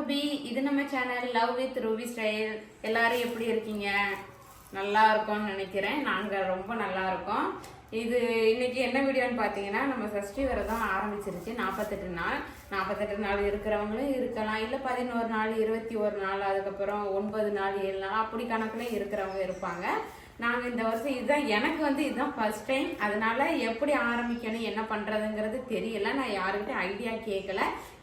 Ruby இது நம்ம channel love with Ruby style எல்லாரும் எப்படி இருக்கீங்க? நல்லா இருக்கும்னு நினைக்கிறேன். நாங்கள் ரொம்ப நல்லா இருக்கோம். இது இன்னைக்கு என்ன வீடியோன்னு பார்த்தீங்கன்னா நம்ம சஷ்டி விரதம் ஆரம்பிச்சிருச்சு. நாற்பத்தெட்டு நாள். நாற்பத்தெட்டு நாள் இருக்கிறவங்களும் இருக்கலாம். இல்லை பதினோரு நாள் இருபத்தி ஒரு நாள் அதுக்கப்புறம் ஒன்பது நாள் ஏழு நாள் அப்படி கணக்குல இருக்கிறவங்க இருப்பாங்க. நாங்கள் இந்த வருஷம் இதுதான் எனக்கு வந்து இதுதான் ஃபர்ஸ்ட் டைம் அதனால எப்படி ஆரம்பிக்கணும் என்ன பண்ணுறதுங்கிறது தெரியல. நான் யாருக்கிட்ட ஐடியா கேட்கல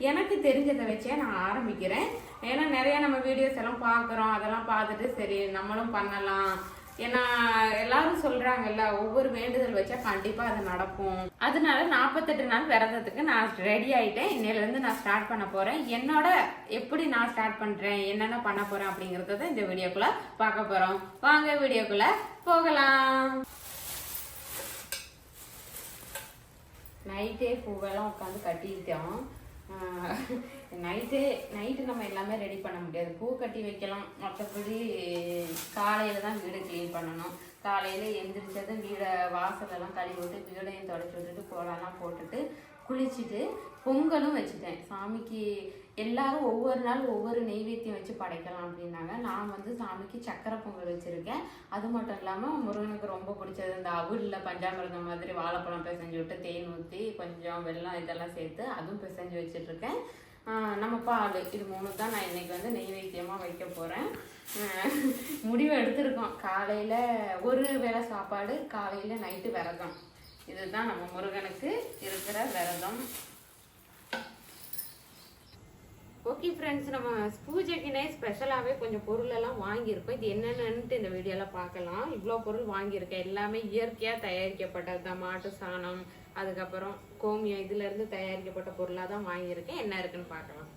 எனக்கு தெரிஞ்சதை வச்சே நான் ஆரம்பிக்கிறேன். ஏன்னா நிறையா நம்ம வீடியோஸ் எல்லாம் பார்க்குறோம். அதெல்லாம் பார்த்துட்டு சரி நம்மளும் பண்ணலாம். ஏன்னா எல்லாரும் சொல்றாங்கல்ல ஒவ்வொரு வேண்டுதல் வச்சா கண்டிப்பா அது நடக்கும். அதனால நாற்பத்தெட்டு நாள் விரதத்துக்கு நான் ரெடி ஆயிட்டேன். இன்னையில இருந்து நான் ஸ்டார்ட் பண்ண போறேன். என்னோட எப்படி நான் ஸ்டார்ட் பண்றேன் என்னென்ன பண்ண போறேன் அப்படிங்கறத இந்த வீடியோக்குள்ள பார்க்க போறோம். வாங்க வீடியோக்குள்ள போகலாம். நைட்டே பூவெல்லாம் உட்காந்து கட்டிட்டோம். நைட்டு நைட்டு நம்ம எல்லாமே ரெடி பண்ண முடியாது. பூ கட்டி வைக்கலாம் மற்றபடி காலையில் தான் வீடை க்ளீன் பண்ணணும். காலையில் எந்திரிச்சதும் வீடை வாசலெல்லாம் கழுவி விட்டு வீடையும் தொடச்சி விட்டுட்டு கோலம்லாம் போட்டுட்டு குளிச்சுட்டு பொங்கலும் வச்சுட்டேன். சாமிக்கு எல்லாரும் ஒவ்வொரு நாள் ஒவ்வொரு நெய்வேத்தியம் வச்சு படைக்கலாம் அப்படின்னாங்க. நான் வந்து சாமிக்கு சக்கரை பொங்கல் வச்சுருக்கேன். அது மட்டும் இல்லாமல் முருகனுக்கு ரொம்ப பிடிச்சது இந்த அவுளில் பஞ்சாமிரதம் மாதிரி வாழைப்பழம் பிசைஞ்சு விட்டு தேன் ஊற்றி கொஞ்சம் வெள்ளம் இதெல்லாம் சேர்த்து அதுவும் பிசைஞ்சு வச்சுட்ருக்கேன். நம்ம பால் இது மூணு தான் நான் இன்றைக்கி வந்து நெய்வேத்தியமாக வைக்க போகிறேன் முடிவு எடுத்திருக்கோம். காலையில் ஒரு வேளை சாப்பாடு காலையில் நைட்டு விரதம். இதுதான் நம்ம முருகனுக்கு இருக்கிற விரதம். ஓகே ஃப்ரெண்ட்ஸ் நம்ம பூஜைக்குனே ஸ்பெஷலாகவே கொஞ்சம் பொருளெல்லாம் வாங்கியிருக்கோம். இது என்னென்னன்ட்டு இந்த வீடியோவில் பார்க்கலாம். இவ்வளோ பொருள் வாங்கியிருக்கேன். எல்லாமே இயற்கையாக தயாரிக்கப்பட்டது தான் மாட்டு சாணம் அதுக்கப்புறம் கோமியம் இதுலேருந்து தயாரிக்கப்பட்ட பொருளாக தான் வாங்கியிருக்கேன். என்ன இருக்குன்னு பார்க்கலாம்.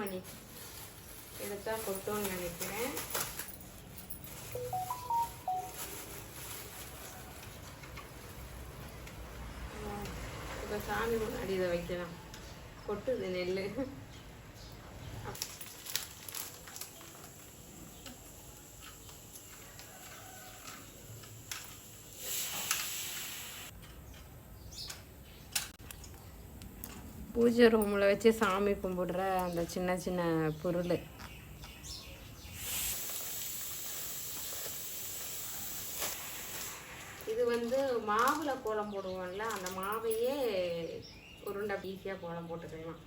மணி. எடுத்தா கொட்டும்னு நினைக்கிறேன். இப்போ சாமி முன்னாடி இதை வைக்கலாம். கொட்டுது நெல் பூஜை ரூமில் வச்சு சாமி கும்பிடுற அந்த சின்ன சின்ன பொருள். இது வந்து மாவில் கோலம் போடுவோம்ல அந்த மாவையே உருண்டை ஈஸியாக கோலம் போட்டுக்கலாம்.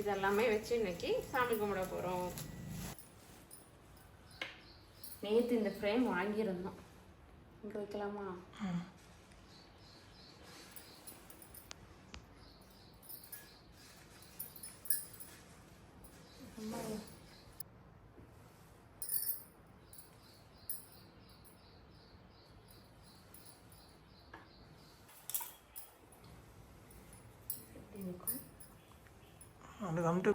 இதெல்லாமே வச்சு இன்னைக்கு சாமி கும்பிட போகிறோம் நேற்று இந்த ஃப்ரேம் வாங்கியிருந்தோம். இங்கே வைக்கலாமா? அம்மா. எப்படி இருக்கும் அது கம்ட்டு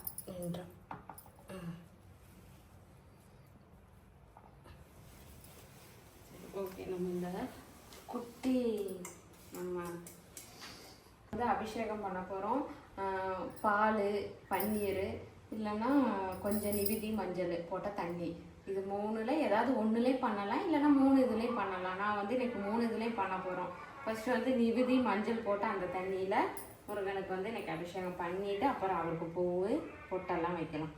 ஓகே நம்ம இந்த குட்டி நம்ம வந்து அபிஷேகம் பண்ண போகிறோம் பால் பன்னீர் இல்லைன்னா கொஞ்சம் நிவிதி மஞ்சள் போட்ட தண்ணி. இது மூணுல ஏதாவது ஒன்றுலேயே பண்ணலாம் இல்லைன்னா மூணு இதுலேயும் பண்ணலாம். நான் வந்து எனக்கு மூணு இதுலேயும் பண்ண போகிறோம் ஃபர்ஸ்ட் வந்து நிவிதி மஞ்சள் போட்ட அந்த தண்ணியில் முருகனுக்கு வந்து எனக்கு அபிஷேகம் பண்ணிவிட்டு அப்புறம் அவருக்கு பூ பொட்டெல்லாம் வைக்கலாம்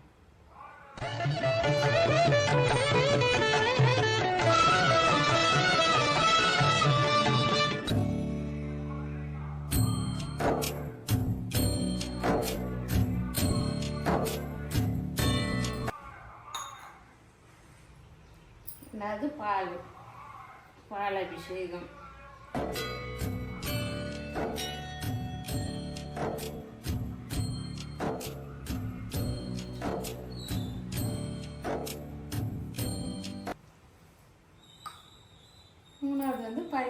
அது பால்? பால் அபிஷேகம்.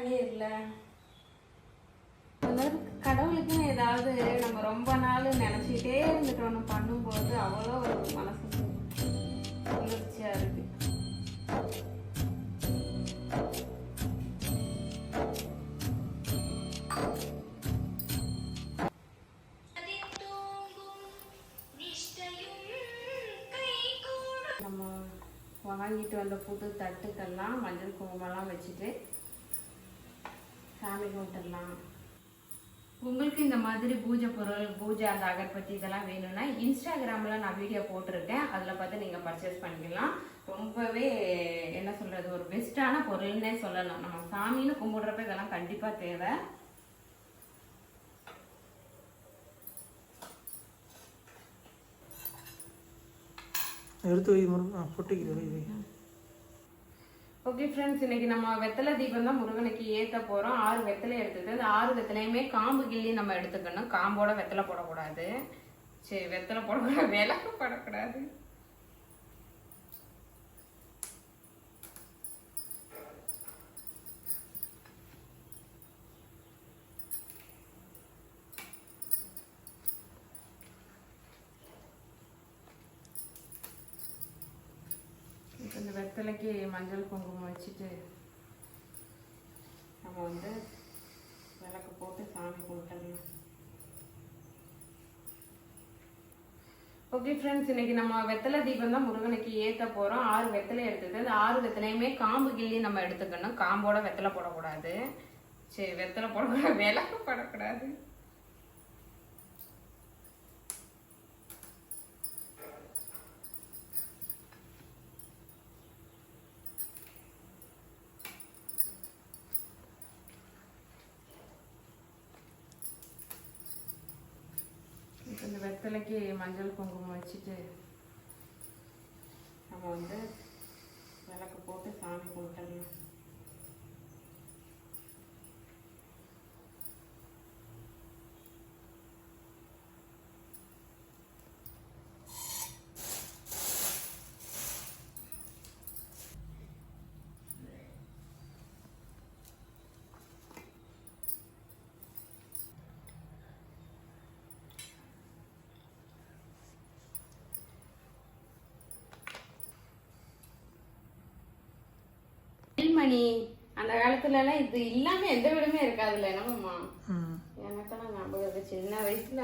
வந்து இல்லை. கடவுளுக்குன்னு ஏதாவது நம்ம ரொம்ப நாள் நினச்சிக்கிட்டே இருந்துட்டு ஒன்று பண்ணும்போது அவ்வளோ ஒரு மனசுக்கு குளிர்ச்சியாக இருக்கு. நம்ம வாங்கிட்டு வந்த புது தட்டுக்கெல்லாம் மஞ்சள் குங்குமம்லாம் வச்சுட்டு சாமி கும்பிட்டுடலாம் உங்களுக்கு இந்த மாதிரி பூஜை பொருள் பூஜை அந்த அகர்பத்தி இதெல்லாம் வேணும்னா இன்ஸ்டாகிராமில் நான் வீடியோ போட்டிருக்கேன். அதில் பார்த்து நீங்கள் பர்ச்சேஸ் பண்ணிக்கலாம். ரொம்பவே என்ன சொல்கிறது ஒரு பெஸ்ட்டான பொருள்னே சொல்லலாம் நம்ம சாமின்னு கும்பிடுறப்ப இதெல்லாம் கண்டிப்பாக தேவை. எடுத்து வை முருகன் ஆ பொட்டிக்கு வை. வை ஓகே ஃப்ரெண்ட்ஸ் இன்னைக்கு நம்ம வெத்தலை தீபம் தான் முருகனுக்கு ஏற்ற போகிறோம் ஆறு வெத்தலை எடுத்துட்டு அந்த ஆறு வெத்தலையுமே காம்பு கிள்ளி நம்ம எடுத்துக்கணும். காம்போட வெத்தலை போடக்கூடாது. சரி வெத்தலை போடக்கூடாது. விளக்கு போடக்கூடாது. இப்போ வெத்தலைக்கு மஞ்சள் குங்குமம் வச்சுட்டு நம்ம வந்து விளக்கு போட்டு சாமி கும்பிட்டுடலாம். ஓகே ஃப்ரெண்ட்ஸ் இன்னைக்கு நம்ம வெத்தலை தீபம் தான் முருகனுக்கு ஏத்த போறோம். ஆறு வெத்தலை எடுத்துட்டு அந்த ஆறு வெத்தலையுமே காம்பு கிள்ளி நம்ம எடுத்துக்கணும். காம்போட வெத்தலை போடக்கூடாது. சரி வெத்தலை போடக்கூடாது விளக்கு போடக்கூடாது. இப்போ மஞ்சள் குங்குமம் வச்சுட்டு நம்ம வந்து விளக்கு போட்டு சாமி கும்பிட்டுடலாம் மணி. அந்த காலத்துல எல்லாம் இது இல்லாம எந்த வீடுமே இருக்காதுல்ல என்னமாம்மா எனக்கெல்லாம் ஞாபகம் சின்ன வயசுல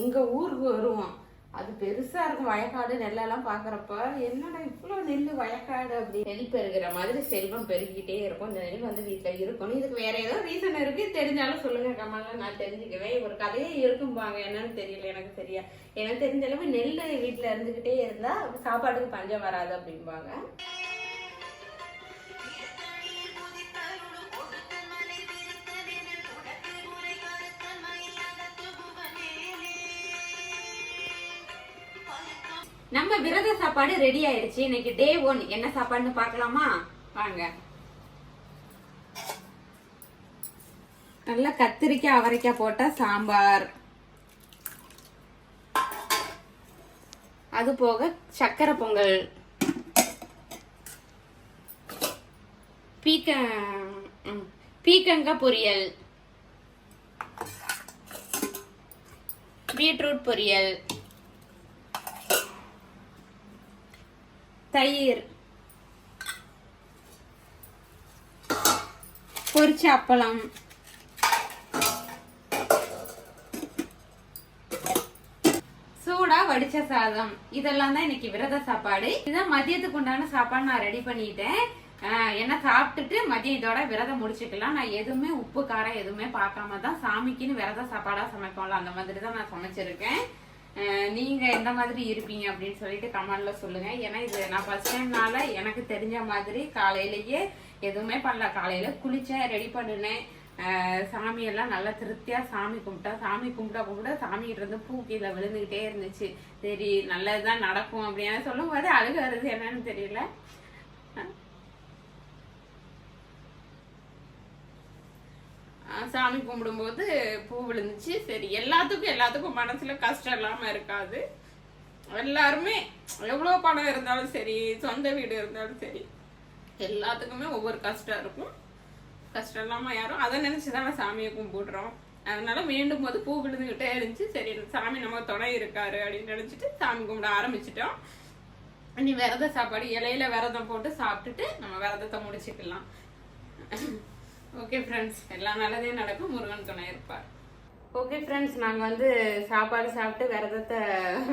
உங்க ஊருக்கு வருவோம். அது பெருசா இருக்கும். வயக்காடு நெல்லெல்லாம் பாக்குறப்ப என்னடா இவ்வளவு நெல் வயக்காடு? அப்படி. நெல் பெருகிற மாதிரி செல்வம் பெருகிட்டே இருக்கும். இந்த நெல் வந்து வீட்டுல இருக்கணும். இதுக்கு வேற ஏதோ ரீசன் இருக்கு. தெரிஞ்சாலும் சொல்லுங்க கமல்ல நான் தெரிஞ்சுக்குவேன். ஒரு கதையே இருக்கும்பாங்க என்னன்னு தெரியல எனக்கு சரியா எனக்கு தெரிஞ்ச அளவு நெல் வீட்டுல இருந்துகிட்டே இருந்தா சாப்பாட்டுக்கு பஞ்சம் வராது அப்படிம்பாங்க. நம்ம விரத சாப்பாடு ரெடி ஆயிடுச்சு. இன்னைக்கு டே ஒன் என்ன சாப்பாடுன்னு பார்க்கலாமா? வாங்க. நல்லா கத்திரிக்காய் அவரைக்காய் போட்ட சாம்பார். அது போக சக்கரை பொங்கல். பீக்க பீக்கங்காய் பொரியல். பீட்ரூட் பொரியல். தயிர். பொரிச்ச அப்பளம். சூடா வடிச்ச சாதம். இதெல்லாம் தான் இன்னைக்கு விரத சாப்பாடு. இதான் மதியத்துக்கு உண்டான சாப்பாடு நான் ரெடி பண்ணிட்டேன். என்ன சாப்பிட்டுட்டு மதியம் இதோட விரதம் முடிச்சுக்கலாம். நான் எதுவுமே உப்பு காரம் எதுவுமே பார்க்காம தான் சாமிக்குன்னு விரத சாப்பாடா சமைப்போம்ல அந்த மாதிரி தான் நான் சமைச்சிருக்கேன். நீங்கள் எந்த மாதிரி இருப்பீங்க அப்படின்னு சொல்லிட்டு கமெண்டில் சொல்லுங்க. ஏன்னா இது நான் ஃபர்ஸ்ட் டைம்னால எனக்கு தெரிஞ்ச மாதிரி காலையிலேயே எதுவுமே பண்ணல. காலையில் குளித்தேன் ரெடி பண்ணினேன். சாமியெல்லாம் நல்லா திருப்தியாக சாமி கும்பிட்டா சாமி கும்பிட்டா கும்பிட்டா சாமிகிட்ட இருந்து பூ கீழே விழுந்துக்கிட்டே இருந்துச்சு. சரி நல்லதுதான் நடக்கும் அப்படின்னு சொல்லும் போது அழுக வருது. என்னன்னு தெரியல. சாமி கும்பிடும்போது பூ விழுந்துச்சு. சரி எல்லாத்துக்கும் எல்லாத்துக்கும் மனசுல கஷ்டம் இல்லாம இருக்காது. எல்லாருமே எவ்வளோ பணம் இருந்தாலும் சரி சொந்த வீடு இருந்தாலும் சரி எல்லாத்துக்குமே ஒவ்வொரு கஷ்டம் இருக்கும். கஷ்டம் இல்லாம யாரும் அதை நினைச்சு தானே சாமியை கும்பிடுறோம். அதனால மீண்டும் போது பூ விழுந்துகிட்டே இருந்துச்சு. சரி சாமி நம்ம துணை இருக்காரு அப்படின்னு நினைச்சிட்டு சாமி கும்பிட ஆரம்பிச்சிட்டோம். இனி விரத சாப்பாடு இலையில விரதம் போட்டு சாப்பிட்டுட்டு நம்ம விரதத்தை முடிச்சுக்கலாம். ஓகே ஃப்ரெண்ட்ஸ் எல்லாம் நல்லதே நடக்கும். முருகன் துணை இருப்பார். ஓகே ஃப்ரெண்ட்ஸ் நாங்கள் வந்து சாப்பாடு சாப்பிட்டு விரதத்தை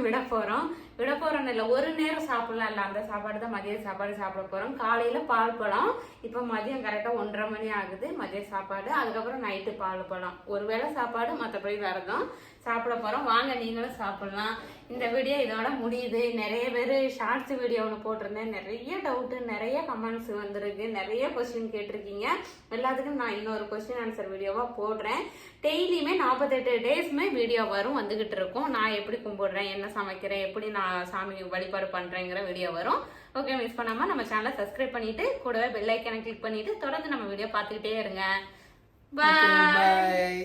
விட போகிறோம் விட போகிறோன்னு இல்லை ஒரு நேரம் சாப்பிடலாம். இல்லை அந்த சாப்பாடு தான் மதிய சாப்பாடு சாப்பிட போகிறோம் காலையில் பால் பழம். இப்போ மதியம் கரெக்டாக ஒன்றரை மணி ஆகுது. மதிய சாப்பாடு. அதுக்கப்புறம் நைட்டு பால் பழம். ஒரு வேளை சாப்பாடு மற்றபடி விரதம் சாப்பிட போகிறோம் வாங்க நீங்களும் சாப்பிட்லாம். இந்த வீடியோ இதோட முடியுது. நிறைய பேர் ஷார்ட்ஸ் வீடியோ ஒன்று போட்டிருந்தேன். நிறைய டவுட்டு நிறைய கமெண்ட்ஸ் வந்திருக்கு. நிறைய கொஸ்டின் கேட்டிருக்கீங்க. எல்லாத்துக்கும் நான் இன்னொரு கொஸ்டின் ஆன்சர் வீடியோவாக போடுறேன். டெய்லியுமே நாற்பத்தெட்டு டேஸ்மே வீடியோ வரும் வந்துகிட்டு இருக்கும். நான் எப்படி கும்பிடுறேன் என்ன சமைக்கிறேன் எப்படி நான் சாமி வழிபாடு பண்ணுறேங்கிற வீடியோ வரும். ஓகே மிஸ் பண்ணாமல் நம்ம சேனலை சப்ஸ்கிரைப் பண்ணிட்டு கூடவே பெல் ஐக்கனை கிளிக் பண்ணிட்டு தொடர்ந்து நம்ம வீடியோ பார்த்துக்கிட்டே இருங்க. பாய்